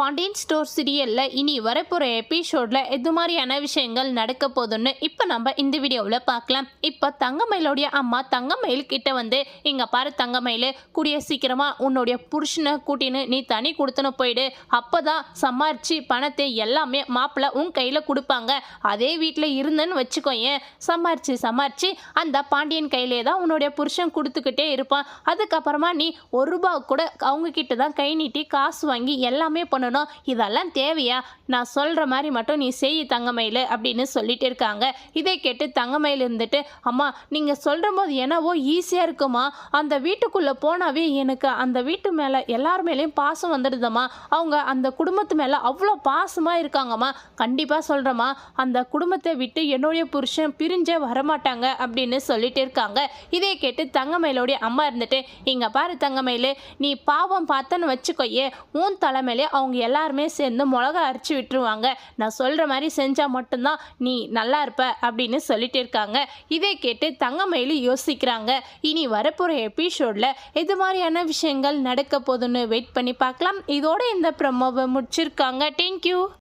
Pandian store சீரியலில் இனி வரப்போகிற எபிசோடில் எது மாதிரியான விஷயங்கள் நடக்க போகுதுன்னு இப்போ நம்ம இந்த வீடியோவில் பார்க்கலாம். இப்போ தங்கமயிலோடைய அம்மா தங்கமயில் கிட்ட வந்து இங்கே பாரு தங்கமயில் கூடிய சீக்கிரமாக உன்னுடைய புருஷனை கூட்டின்னு நீ தனி கொடுத்துன்னு போயிடு. அப்போ தான் சம்பாரிச்சு பணத்தை எல்லாமே மாப்பிள்ளை உன் கையில் கொடுப்பாங்க. அதே வீட்டில் இருந்தேன்னு வச்சுக்கோயேன். சம்பாரிச்சு சம்பாரிச்சு அந்த பாண்டியன் கையிலே தான் உன்னுடைய புருஷன் கொடுத்துக்கிட்டே இருப்பான். அதுக்கப்புறமா நீ ஒரு ரூபா கூட அவங்க கிட்ட தான் கை நீட்டி காசு வாங்கி எல்லாமே பண்ணணும். இதெல்லாம் தேவையா? நான் சொல்கிற மாதிரி மட்டும் நீ செய் தங்கமயில் அப்படின்னு சொல்லிட்டு இருக்காங்க. இதை கேட்டு தங்கமயில் இருந்துட்டு அம்மா நீங்கள் சொல்கிற போது என்னவோ ஈஸியாக இருக்குமா? அந்த வீட்டுக்குள்ளே போனாவே எனக்கு அந்த வீட்டு மேலே எல்லார் மேலேயும் பாசம் வந்துடுதம்மா அவங்க அந்த குடும்பத்து மேலே அவ்வளோ பாசமாக இருக்காங்கம்மா. கண்டிப்பாக சொல்கிறேம்மா அந்த குடும்பத்தை விட்டு என்னுடைய புருஷன் பிரிஞ்சே வரமாட்டாங்க அப்படின்னு சொல்லிட்டு இருக்காங்க. இதை கேட்டு தங்கமயிலோடைய அம்மா இருந்துட்டு இங்கே பாரு தங்கமயில் நீ பாவம் பார்த்தன்னு வச்சுக்கோயே உன் தலைமையிலே அவங்க எல்லாருமே சேர்ந்து மிளகா அரைச்சி விட்டுருவாங்க. நான் சொல்கிற மாதிரி செஞ்சால் மட்டும்தான் நீ நல்லா இருப்ப அப்படின்னு சொல்லிட்டு இருக்காங்க. இதை கேட்டு தங்கமயிலு யோசிக்கிறாங்க. இனி வரப்போகிற எபிசோடில் எது மாதிரியான விஷயங்கள் நடக்க போகுதுன்னு வெயிட் பண்ணி பார்க்கலாம். இதோட இந்த ப்ரமோவை முடிச்சிருக்காங்க. தேங்க்யூ